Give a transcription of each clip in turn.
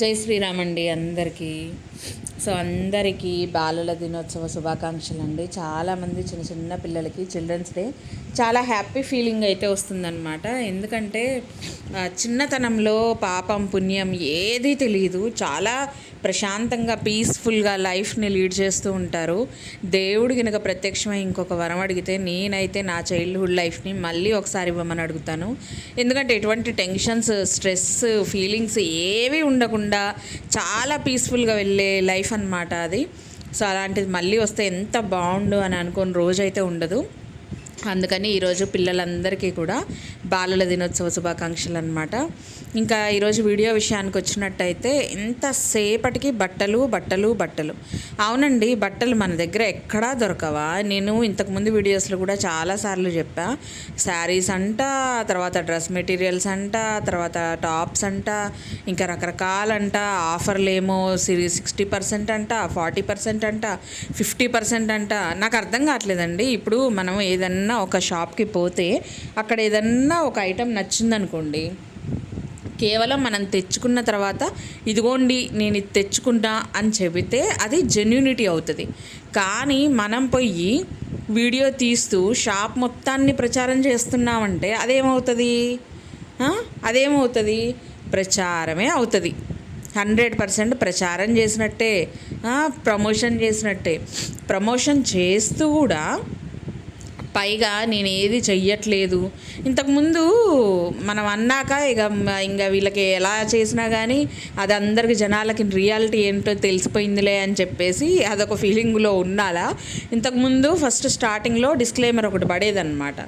జై శ్రీరామ్ అండి అందరికీ. సో అందరికీ బాలల దినోత్సవ శుభాకాంక్షలు అండి చాలామంది చిన్న చిన్న పిల్లలకి చిల్డ్రన్స్ డే చాలా హ్యాపీ ఫీలింగ్ అయితే వస్తుందన్నమాట. ఎందుకంటే చిన్నతనంలో పాపం పుణ్యం ఏది తెలియదు చాలా ప్రశాంతంగా పీస్ఫుల్గా లైఫ్ని లీడ్ చేస్తూ ఉంటారు. దేవుడు కనుక ప్రత్యక్షమై ఇంకొక వరం అడిగితే నేనైతే నా చైల్డ్హుడ్ లైఫ్ని మళ్ళీ ఒకసారి ఇవ్వమని అడుగుతాను. ఎందుకంటే ఎటువంటి టెన్షన్స్ స్ట్రెస్ ఫీలింగ్స్ ఏవి ఉండకుండా చాలా పీస్ఫుల్గా వెళ్ళే లైఫ్ అన్నమాట అది. సో అలాంటిది మళ్ళీ వస్తే ఎంత బాగుండు అని అనుకుని రోజైతే ఉండదు. అందుకని ఈరోజు పిల్లలందరికీ కూడా బాలల దినోత్సవ శుభాకాంక్షలు అనమాట ఇంకా ఈరోజు వీడియో విషయానికి వచ్చినట్టయితే ఎంతసేపటికి బట్టలు బట్టలు బట్టలు. అవునండి బట్టలు మన దగ్గర ఎక్కడా దొరకవా? నేను ఇంతకుముందు వీడియోస్లో కూడా చాలాసార్లు చెప్పా. శారీస్ అంట తర్వాత డ్రెస్ మెటీరియల్స్ అంట తర్వాత టాప్స్ అంట ఇంకా రకరకాలంట. ఆఫర్లు ఏమో సిరీ సిక్స్టీ పర్సెంట్ అంట ఫార్టీ పర్సెంట్ అంట ఫిఫ్టీ పర్సెంట్ అంట. నాకు అర్థం కావట్లేదండి. ఇప్పుడు మనం ఏదన్నా ఒక షాప్కి పోతే అక్కడ ఏదన్నా ఒక ఐటెం నచ్చిందనుకోండి కేవలం మనం తెచ్చుకున్న తర్వాత ఇదిగోండి నేను ఇది తెచ్చుకుంటా అని చెబితే అది జెన్యూనిటీ అవుతుంది. కానీ మనం పోయి వీడియో తీస్తూ షాప్ మొత్తాన్ని ప్రచారం చేస్తున్నామంటే అదేమవుతుంది? అదేమవుతుంది? ప్రచారమే అవుతుంది. హండ్రెడ్ పర్సెంట్ ప్రచారం చేసినట్టే ప్రమోషన్ చేసినట్టే. ప్రమోషన్ చేస్తూ కూడా పైగా నేను ఏది చెయ్యట్లేదు. ఇంతకుముందు మనం అన్నాక ఇక ఇంకా వీళ్ళకి ఎలా చేసినా కానీ అది అందరికి జనాలకి రియాలిటీ ఏంటో తెలిసిపోయిందిలే అని చెప్పేసి అదొక ఫీలింగ్లో ఉండాలా. ఇంతకుముందు ఫస్ట్ స్టార్టింగ్లో డిస్క్లైమర్ ఒకటి పడేదన్నమాట.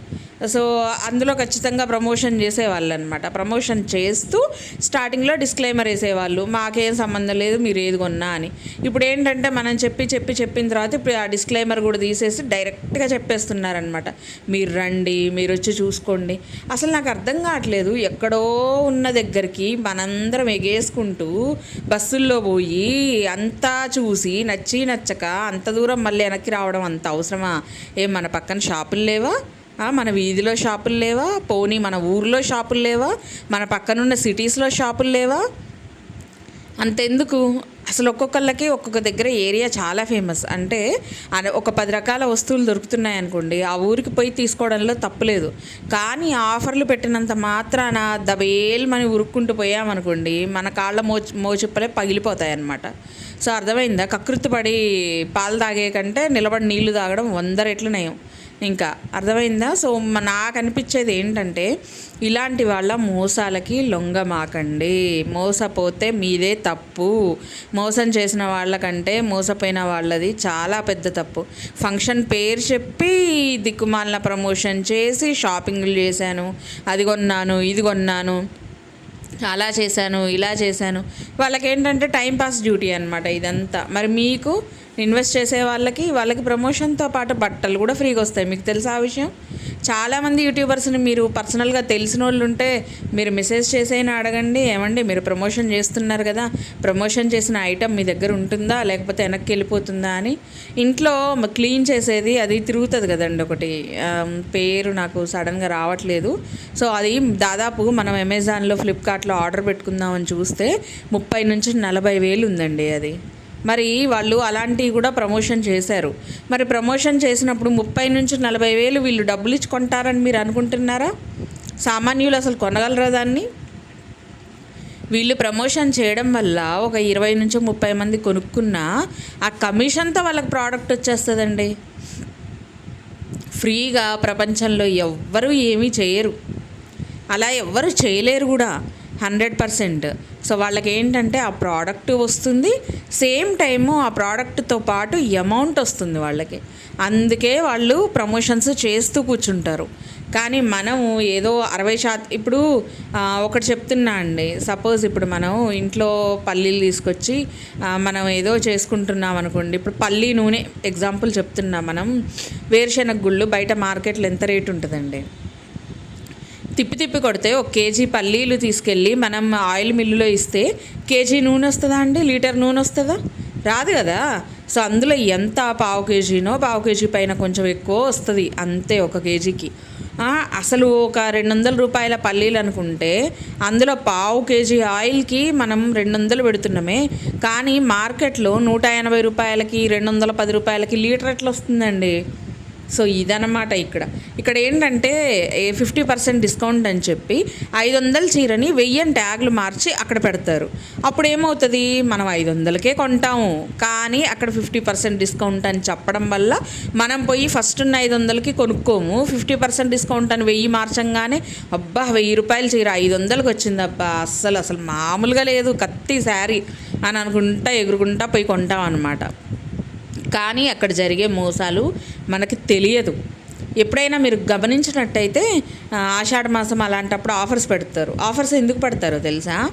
సో అందులో ఖచ్చితంగా ప్రమోషన్ చేసేవాళ్ళు అనమాట ప్రమోషన్ చేస్తూ స్టార్టింగ్లో డిస్క్లైమర్ వేసేవాళ్ళు. మాకేం సంబంధం లేదు మీరు ఏది కొన్నా అని. ఇప్పుడు ఏంటంటే మనం చెప్పి చెప్పి చెప్పిన తర్వాత ఇప్పుడు ఆ డిస్క్లైమర్ కూడా తీసేసి డైరెక్ట్గా చెప్పేస్తున్నారనమాట. మీరు రండి మీరు వచ్చి చూసుకోండి. అసలు నాకు అర్థం కావట్లేదు. ఎక్కడో ఉన్న దగ్గరికి మనందరం ఎగేసుకుంటూ బస్సుల్లో పోయి అంతా చూసి నచ్చి నచ్చక అంత దూరం మళ్ళీ వెనక్కి రావడం అంత అవసరమా? ఏం మన పక్కన షాపులు లేవా? మన వీధిలో షాపులు లేవా? పోనీ మన ఊర్లో షాపులు లేవా? మన పక్కనున్న సిటీస్లో షాపులు లేవా? అంతెందుకు? అసలు ఒక్కొక్కళ్ళకి ఒక్కొక్క దగ్గర ఏరియా చాలా ఫేమస్. అంటే ఒక పది రకాల వస్తువులు దొరుకుతున్నాయి అనుకోండి ఆ ఊరికి పోయి తీసుకోవడంలో తప్పులేదు కానీ ఆఫర్లు పెట్టినంత మాత్రాన దబేల్ మనం ఉరుక్కుంటూ పోయామనుకోండి మన కాళ్ళ మో మోచిప్పలే పగిలిపోతాయి అన్నమాట సో అర్థమైందా? కకృతి పడి పాలు తాగే కంటే నిలబడి నీళ్ళు తాగడం వంద రెట్లు నయం. ఇంకా అర్థమైందా? సో నాకు అనిపించేది ఏంటంటే ఇలాంటి వాళ్ళ మోసాలకి లొంగమాకండి. మోసపోతే మీదే తప్పు. మోసం చేసిన వాళ్ళకంటే మోసపోయిన వాళ్ళది చాలా పెద్ద తప్పు. ఫంక్షన్ పేరు చెప్పి దిక్కుమాలిన ప్రమోషన్ చేసి షాపింగ్లు చేశాను. అది కొన్నాను ఇది కొన్నాను. అలా చేశాను ఇలా చేశాను. వాళ్ళకి ఏంటంటే డ్యూటీ అనమాట ఇదంతా. మరి మీకు ఇన్వెస్ట్ చేసే వాళ్ళకి వాళ్ళకి ప్రమోషన్తో పాటు బట్టలు కూడా ఫ్రీగా వస్తాయి. మీకు తెలుసా ఆ విషయం? చాలామంది యూట్యూబర్స్ని మీరు పర్సనల్గా తెలిసిన వాళ్ళు ఉంటే మీరు మెసేజ్ చేసైనా అడగండి. ఏమండి? మీరు ప్రమోషన్ చేస్తున్నారు కదా. ప్రమోషన్ చేసిన ఐటెం మీ దగ్గర ఉంటుందా? లేకపోతే వెనక్కి వెళ్ళిపోతుందా అని. ఇంట్లో క్లీన్ చేసేది అది తిరుగుతుంది కదండి ఒకటి. పేరు నాకు సడన్గా రావట్లేదు. సో అది దాదాపు మనం అమెజాన్లో ఫ్లిప్కార్ట్లో ఆర్డర్ పెట్టుకుందామని చూస్తే ముప్పై నుంచి నలభై వేలు ఉందండి అది. మరి వాళ్ళు అలాంటివి కూడా ప్రమోషన్ చేశారు. మరి ప్రమోషన్ చేసినప్పుడు ముప్పై నుంచి నలభై వేలు వీళ్ళు డబ్బులు ఇచ్చి కొంటారని మీరు అనుకుంటున్నారా? సామాన్యులు అసలు కొనగలరా దాన్ని? వీళ్ళు ప్రమోషన్ చేయడం వల్ల ఒక ఇరవై నుంచి ముప్పై మంది కొనుక్కున్నా ఆ కమిషన్తో వాళ్ళకి ప్రోడక్ట్ వచ్చేస్తుందండి. ఫ్రీగా ప్రపంచంలో ఎవ్వరూ ఏమీ చేయరు. అలా ఎవ్వరు చేయలేరు కూడా. Hundred percent. సో వాళ్ళకి ఏంటంటే ఆ ప్రోడక్ట్ వస్తుంది సేమ్ టైము ఆ ప్రోడక్ట్తో పాటు అమౌంట్ వస్తుంది వాళ్ళకి. అందుకే వాళ్ళు ప్రమోషన్స్ చేస్తూ కూర్చుంటారు. కానీ మనం ఏదో అరవై శాతం ఇప్పుడు ఒకటి చెప్తున్నా అండి. సపోజ్ ఇప్పుడు మనం ఇంట్లో పల్లీలు తీసుకొచ్చి మనం ఏదో చేసుకుంటున్నాం అనుకోండి. ఇప్పుడు పల్లీ నూనె ఎగ్జాంపుల్ చెప్తున్నా మనం. వేరుశెనగ గుళ్ళు బయట మార్కెట్లో ఎంత రేటు ఉంటుందండి? తిప్పి తిప్పి కొడితే ఒక కేజీ పల్లీలు తీసుకెళ్ళి మనం ఆయిల్ మిల్లులో ఇస్తే కేజీ నూనె వస్తుందా అండి? లీటర్ నూనె వస్తుందా? రాదు కదా. సో అందులో ఎంత పావు కేజీనో పావు కేజీ పైన కొంచెం ఎక్కువ వస్తుంది అంతే ఒక కేజీకి. అసలు ఒక రెండు వందల రూపాయల పల్లీలు అనుకుంటే అందులో పావు కేజీ ఆయిల్కి మనం రెండు వందలు పెడుతున్నామే. కానీ మార్కెట్లో నూట ఎనభై రూపాయలకి రెండు వందల పది రూపాయలకి లీటర్ ఎట్లా వస్తుందండి? సో ఇదన్నమాట ఇక్కడ. ఇక్కడ ఏంటంటే ఫిఫ్టీ పర్సెంట్ డిస్కౌంట్ అని చెప్పి ఐదు వందల చీరని వెయ్యని ట్యాగ్లు మార్చి అక్కడ పెడతారు. అప్పుడు ఏమవుతుంది? మనం ఐదు వందలకే కొంటాము. కానీ అక్కడ ఫిఫ్టీ పర్సెంట్ డిస్కౌంట్ అని చెప్పడం వల్ల మనం పోయి ఫస్ట్ ఉన్న ఐదు వందలకి కొనుక్కోము. ఫిఫ్టీ పర్సెంట్ డిస్కౌంట్ అని వెయ్యి మార్చంగానే అబ్బా వెయ్యి రూపాయల చీర ఐదు వందలకి వచ్చిందబ్బా. అస్సలు అసలు మామూలుగా లేదు. కత్తి శారీ అని అనుకుంటా ఎగురుకుంటా పోయి కొంటాం అనమాట కానీ అక్కడ జరిగే మోసాలు మనకి తెలియదు. ఎప్పుడైనా మీరు గమనించినట్టయితే ఆషాఢ మాసం అలాంటప్పుడు ఆఫర్స్ పెడతారు. ఆఫర్స్ ఎందుకు పెడతారో తెలుసా?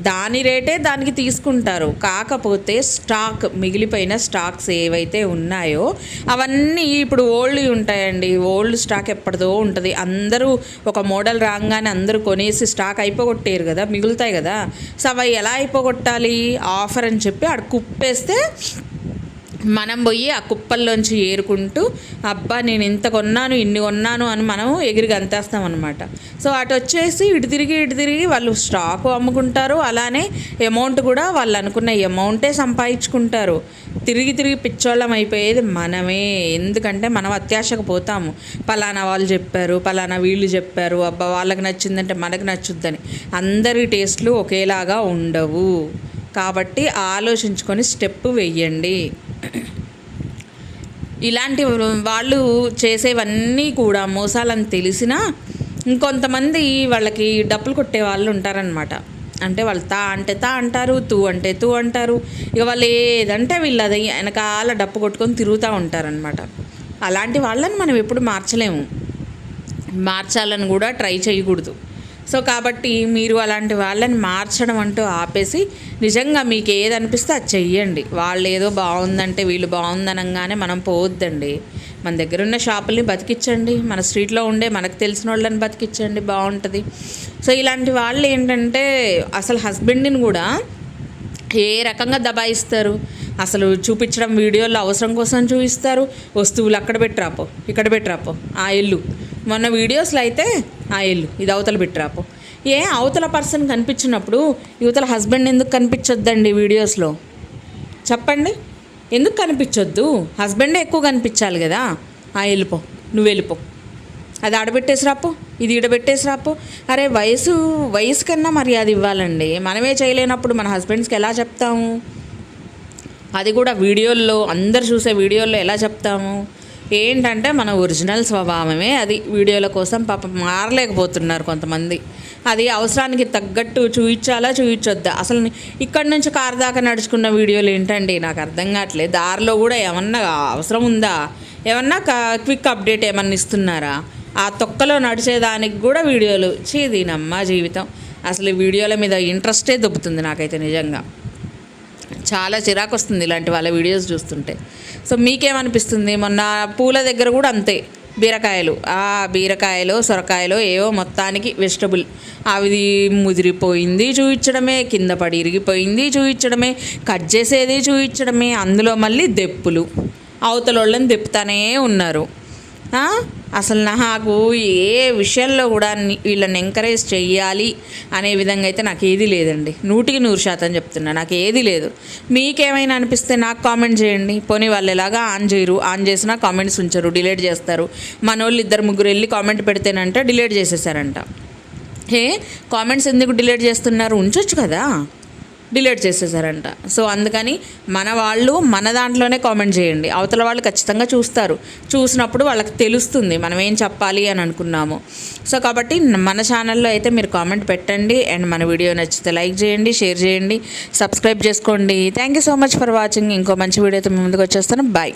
దాని రేటే దానికి తీసుకుంటారు. కాకపోతే స్టాక్ మిగిలిపోయిన స్టాక్స్ ఏవైతే ఉన్నాయో అవన్నీ ఇప్పుడు ఓల్డ్ ఉంటాయండి. ఓల్డ్ స్టాక్ ఎప్పటిదో ఉంటుంది. అందరూ ఒక మోడల్ రాగానే అందరూ కొనేసి స్టాక్ అయిపోగొట్టారు కదా మిగులుతాయి కదా. సో అవి ఎలా అయిపోగొట్టాలి? ఆఫర్ అని చెప్పి అక్కడ కుప్పేస్తే మనం పోయి ఆ కుప్పల్లోంచి ఏరుకుంటూ అబ్బా నేను ఇంత కొన్నాను ఇన్ని కొన్నాను అని మనం ఎగిరి గంతేస్తాం అనమాట సో అటు వచ్చేసి ఇటు తిరిగి ఇటు తిరిగి వాళ్ళు స్టాక్ అమ్ముకుంటారు. అలానే అమౌంట్ కూడా వాళ్ళు అనుకున్న అమౌంటే సంపాదించుకుంటారు. తిరిగి తిరిగి పిచ్చోళ్ళం అయిపోయేది మనమే. ఎందుకంటే మనం అత్యాశకు పోతాము. పలానా వాళ్ళు చెప్పారు పలానా వీళ్ళు చెప్పారు అబ్బా వాళ్ళకి నచ్చిందంటే మనకు నచ్చుద్దని. అందరి టేస్ట్లు ఒకేలాగా ఉండవు. కాబట్టి ఆలోచించుకొని స్టెప్ వెయ్యండి ఇలాంటి వాళ్ళు చేసేవన్నీ కూడా మోసాలని తెలిసినా ఇంకొంతమంది వాళ్ళకి డప్పులు కొట్టే వాళ్ళు ఉంటారనమాట అంటే వాళ్ళు తా అంటే తా అంటారు తూ అంటే తూ అంటారు. ఇక వాళ్ళు ఏదంటే వీళ్ళు అది వెనకాల డప్పు కొట్టుకొని తిరుగుతూ ఉంటారనమాట అలాంటి వాళ్ళని మనం ఎప్పుడు మార్చలేము. మార్చాలని కూడా ట్రై చేయకూడదు. సో కాబట్టి మీరు అలాంటి వాళ్ళని మార్చడం అంటూ ఆపేసి నిజంగా మీకు ఏది అనిపిస్తే అది చెయ్యండి. వాళ్ళు ఏదో బాగుందంటే వీళ్ళు బాగుందనగానే మనం పోవద్దండి. మన దగ్గర ఉన్న షాపుల్ని బతికించండి మన స్ట్రీట్లో ఉండే మనకు తెలిసిన వాళ్ళని బతికించండి బాగుంటుంది. సో ఇలాంటి వాళ్ళు ఏంటంటే అసలు హస్బెండ్ని కూడా ఏ రకంగా దబాయిస్తారు? అసలు చూపించడం వీడియోలో అవసరం కోసం చూపిస్తారు? వస్తువులు అక్కడ పెట్టరాపో ఇక్కడ పెట్టరాపో ఆ ఇల్లు. మొన్న వీడియోస్లో అయితే ఆ ఇల్లు ఇది అవతల బిట్రాపు. ఏ అవతల పర్సన్ కనిపించినప్పుడు యువతల హస్బెండ్ ఎందుకు కనిపించొద్దండి వీడియోస్లో? చెప్పండి. ఎందుకు కనిపించొద్దు? హస్బెండే ఎక్కువ కనిపించాలి కదా. ఆ వెళ్ళిపో నువ్వు వెళ్ళిపో అది ఆడబెట్టేసి రాపో. ఇది ఈడబెట్టేసి రాపో. అరే వయసు వయసు కన్నా మర్యాద ఇవ్వాలండి. మనమే చేయలేనప్పుడు మన హస్బెండ్స్కి ఎలా చెప్తాము? అది కూడా వీడియోల్లో అందరు చూసే వీడియోల్లో ఎలా చెప్తాము? ఏంటంటే మన ఒరిజినల్ స్వభావమే అది. వీడియోల కోసం పాపం మారలేకపోతున్నారు కొంతమంది. అది అవసరానికి తగ్గట్టు చూయించాలా చూయించొద్దా? అసలు ఇక్కడ నుంచి కారు దాకా నడుచుకున్న వీడియోలు ఏంటండి? నాకు అర్థం కావట్లేదు. దారిలో కూడా ఏమన్నా అవసరం ఉందా? ఏమన్నా క్విక్ అప్డేట్ ఏమన్నా ఇస్తున్నారా? ఆ తొక్కలో నడిచేదానికి కూడా వీడియోలు. చీ దీనమ్మ జీవితం. అసలు వీడియోల మీద ఇంట్రెస్టే దొబ్బుతుంది నాకైతే నిజంగా. చాలా చిరాకు వస్తుంది ఇలాంటి వాళ్ళ వీడియోస్ చూస్తుంటే. సో మీకేమనిపిస్తుంది? మొన్న పూల దగ్గర కూడా అంతే బీరకాయలు. ఆ బీరకాయలో సొరకాయలు ఏవో మొత్తానికి వెజిటబుల్ అవి ముదిరిపోయింది చూపించడమే కింద పడి ఇరిగిపోయింది చూపించడమే కట్ చేసేది చూపించడమే అందులో మళ్ళీ దెప్పులు. అవతల వాళ్ళని దెప్పుతానే ఉన్నారు. అసలు నాకు ఏ విషయంలో కూడా వీళ్ళని ఎంకరేజ్ చెయ్యాలి అనే విధంగా అయితే నాకు ఏది లేదండి. నూటికి నూరు శాతం చెప్తున్నా నాకు ఏది లేదు. మీకేమైనా అనిపిస్తే నాకు కామెంట్ చేయండి. పోనీ వాళ్ళు ఎలాగా ఆన్ చేయరు ఆన్ చేసినా కామెంట్స్ ఉంచరు డిలీట్ చేస్తారు. మన వాళ్ళు ఇద్దరు ముగ్గురు వెళ్ళి కామెంట్ పెడితేనంట డిలీట్ చేసేసారంట. హే కామెంట్స్ ఎందుకు డిలీట్ చేస్తున్నారు? ఉంచొచ్చు కదా. డిలీట్ చేసేసారంట. సో అందుకని మన వాళ్ళు మన దాంట్లోనే కామెంట్ చేయండి. అవతల వాళ్ళు ఖచ్చితంగా చూస్తారు. చూసినప్పుడు వాళ్ళకి తెలుస్తుంది మనం ఏం చెప్పాలి అని అనుకున్నాము. సో కాబట్టి మన ఛానల్లో అయితే మీరు కామెంట్ పెట్టండి. అండ్ మన వీడియో నచ్చితే లైక్ చేయండి షేర్ చేయండి సబ్స్క్రైబ్ చేసుకోండి. Thank you so much for watching ఇంకో మంచి వీడియోతో మీ ముందుకు వచ్చేస్తాను. బాయ్